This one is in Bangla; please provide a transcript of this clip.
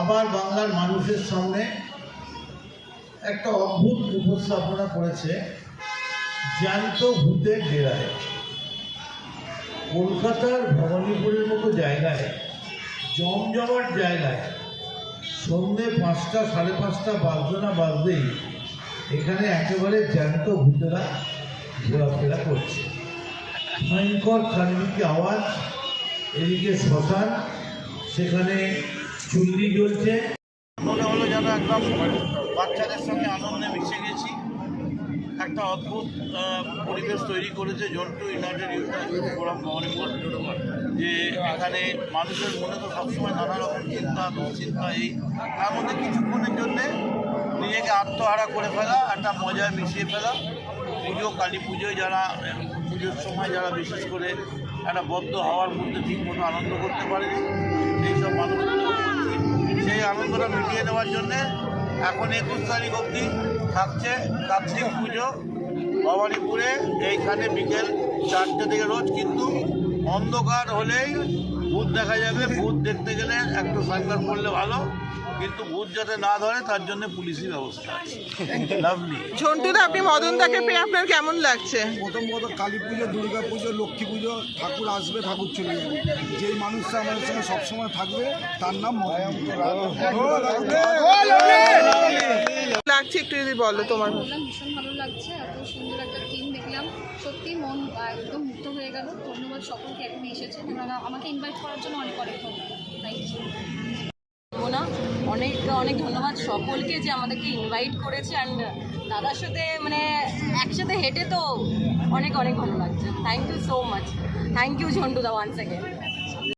আবার বাংলার মানুষের সামনে একটা অদ্ভুত উপস্থাপনা করেছে, জ্যান্ত ভূতের ডেরায়। কলকাতার ভবানীপুরের মতো জায়গায়, জমজমাট জায়গায় সন্ধ্যে পাঁচটা, সাড়ে পাঁচটা বাজতো না বাজতেই এখানে একেবারে জ্যান্ত ভূতেরা ঘোরাফেরা করছে। ভয়ঙ্কর খানবিকি আওয়াজ, এদিকে শ্মশান সেখানে চুল্লি জ্বলছে মনে হলো যেন একদম বাচ্চাদের সঙ্গে আনন্দে মিশে গেছি। একটা অদ্ভুত পরিবেশ তৈরি করেছে জন্টু ইউনাইটেড ইউথ যে এখানে মানুষের মনে তো সবসময় নানা রকম চিন্তা, দুশ্চিন্তা, এই তার মধ্যে কিছুক্ষণের জন্যে নিজেকে আত্মহারা করে ফেলা, একটা মজায় মিশিয়ে ফেলা। পুজো, কালী পুজোয় যারা, পুজোর সময় যারা বিশেষ করে একটা বদ্ধ হওয়ার মধ্যে ঠিক মতো আনন্দ করতে পারেনি। সেই সব মানুষগুলো সেই আনন্দটা মিটিয়ে দেওয়ার জন্যে এখন একুশ তারিখ অবধি থাকছে কার্তিক পুজো ভবানীপুরে। এইখানে বিকেল চারটে থেকে রোজ, কিন্তু অন্ধকার হলেই ভূত দেখা যাবে। ভূত দেখতে গেলে একটু সাইকেল করলে ভালো। কিন্তু ভূত যাতে না ধরে তার জন্য পুলিশি ব্যবস্থা আছে। লাভলি ঝন্টুদা আপনি মদনদাকে পেয়ে আপনার কেমন লাগছে? প্রথম কথা কালী পুজো দুর্গা পুজো লক্ষ্মী পুজো ঠাকুর আসবে ঠাকুর চলে যাবে। যেই মানুষটা আমাদের সঙ্গে সবসময় থাকবে তার নাম লাগছে একটু যদি বলো তোমার। ভীষণ ভালো লাগছে এত সুন্দর একটা থিম দেখলাম। সত্যি মন একদম মুক্ত হয়ে গেল। ধন্যবাদ সকলকে এখানে এসেছে আমাকে ইনভাইট করার জন্য অনেক অনেক ধন্যবাদ। থ্যাংক ইউ অনেক অনেক ধন্যবাদ সকলকে যে আমাদেরকে ইনভাইট করেছে অ্যান্ড দাদার সাথে মানে একসাথে হেঁটে তো অনেক অনেক ভালো লাগছে। Thank you so much thank you Jhontu da once again